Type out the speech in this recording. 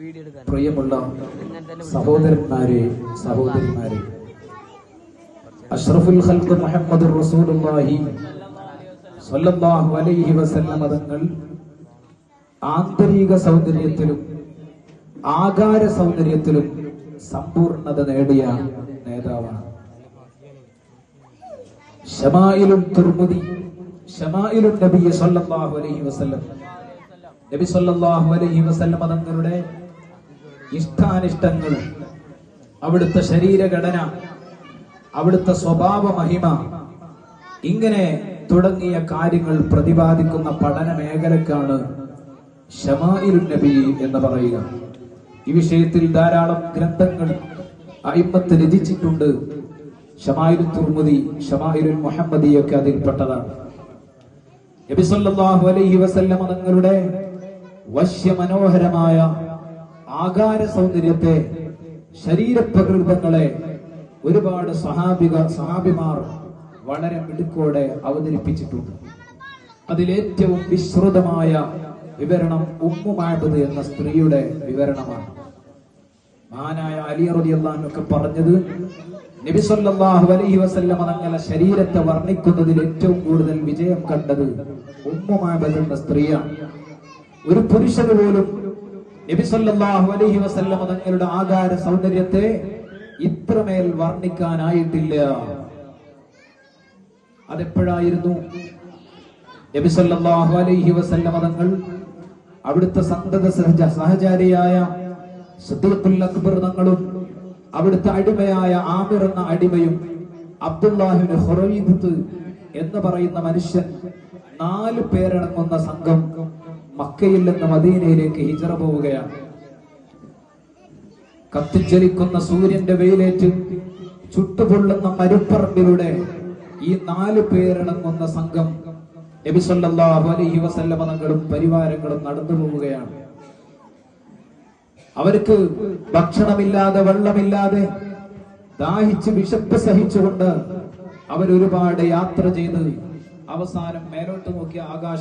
പ്രിയമുള്ള സഹോദരന്മാരെ സഹോദരിമാരെ. അഷ്റഫുൽ ഖൽഖ് മുഹമ്മദ് റസൂലുള്ളാഹി സ്വല്ലല്ലാഹു അലൈഹി വസല്ലം തങ്ങൾ ആന്തരിക സൗന്ദര്യത്തിലും ആകാര സൗന്ദര്യത്തിലും സമ്പൂർണത നേടിയ നേതാവാണ്. ഷമായിലും തുർമുദി ഷമായിലും നബി സല്ലല്ലാഹു അലൈഹി വസല്ലം. നബി സല്ലല്ലാഹു അലൈഹി വസല്ലം തങ്ങളുടെ ഇഷ്ടാനിഷ്ടങ്ങൾ അവിടുത്തെ ശരീരഘടന അവിടുത്തെ സ്വഭാവ മഹിമ ഇങ്ങനെ തുടങ്ങിയ കാര്യങ്ങൾ പ്രതിപാദിക്കുന്ന പഠന മേഖലക്കാണ് നബി എന്ന് പറയുക. ഈ വിഷയത്തിൽ ധാരാളം ഗ്രന്ഥങ്ങൾ അയിമത്ത് രചിച്ചിട്ടുണ്ട്. ഷമായിരു തുർമുദി ഷമായിരു മുഹമ്മദിയൊക്കെ അതിൽപ്പെട്ടതാണ്. നബി സല്ലല്ലാഹു അലൈഹി വസല്ലമ തങ്ങളുടെ വശ്യമനോഹരമായ ആകാര സൗന്ദര്യത്തെ ശരീരപ്രകൃതങ്ങളെ ഒരുപാട് സഹാബിക സഹാബിമാർ വളരെ മിടുക്കോടെ അവതരിപ്പിച്ചിട്ടുണ്ട്. അതിലേറ്റവും വിശ്രുതമായ വിവരണം ഉമ്മുമാബത് എന്ന സ്ത്രീയുടെ വിവരണമാണ്. മഹാനായ അലി റളിയല്ലാഹു ഒക്കെ പറഞ്ഞത് നബി സല്ലല്ലാഹു അലൈഹി വസല്ലമ തങ്ങളെ ശരീരത്തെ വർണിക്കുന്നതിൽ ഏറ്റവും കൂടുതൽ വിജയം കണ്ടത് ഉമ്മുമാബത് എന്ന സ്ത്രീയാണ്. ഒരു പുരുഷന് പോലും നബി സല്ലല്ലാഹു അലൈഹി വസല്ലമ തങ്ങളുടെ ആകാര സൗന്ദര്യത്തെ ഇത്രമേൽ വർണിക്കാനായിട്ടില്ല. അതെപ്പോഴായിരുന്നു? നബി സല്ലല്ലാഹു അലൈഹി വസല്ലമ തങ്ങൾ അവിടുത്തെ സന്തത സഹജ സഹചാരിയായ സിദ്ദീഖുൽ അക്ബർ തങ്ങളും അവിടുത്തെ അടിമയായ ആമിർ എന്ന അടിമയും അബ്ദുല്ലാഹിബിന് ഹൊറീബത്ത് എന്ന് പറയുന്ന മനുഷ്യൻ നാല് പേരടങ്ങുന്ന സംഘം മക്കയിൽ നിന്ന് മദീനയിലേക്ക് ഹിജറ പോവുകയാണ്. കത്തിജ്വലിക്കുന്ന സൂര്യന്റെ വെയിലേറ്റ് ചുട്ടുപൊള്ളുന്ന മരുപ്പറമ്പിലൂടെ ഈ നാല് പേരടങ്ങുന്ന സംഘം നബി സല്ലല്ലാഹു അലൈഹി വസല്ലമ തങ്ങളും പരിവാരങ്ങളും നടന്നു പോവുകയാണ്. അവർക്ക് ഭക്ഷണമില്ലാതെ വെള്ളമില്ലാതെ ദാഹിച്ച് വിശപ്പ് സഹിച്ചുകൊണ്ട് അവരൊരുപാട് യാത്ര ചെയ്ത് അവസാനം മേലോട്ട് നോക്കിയ ആകാശം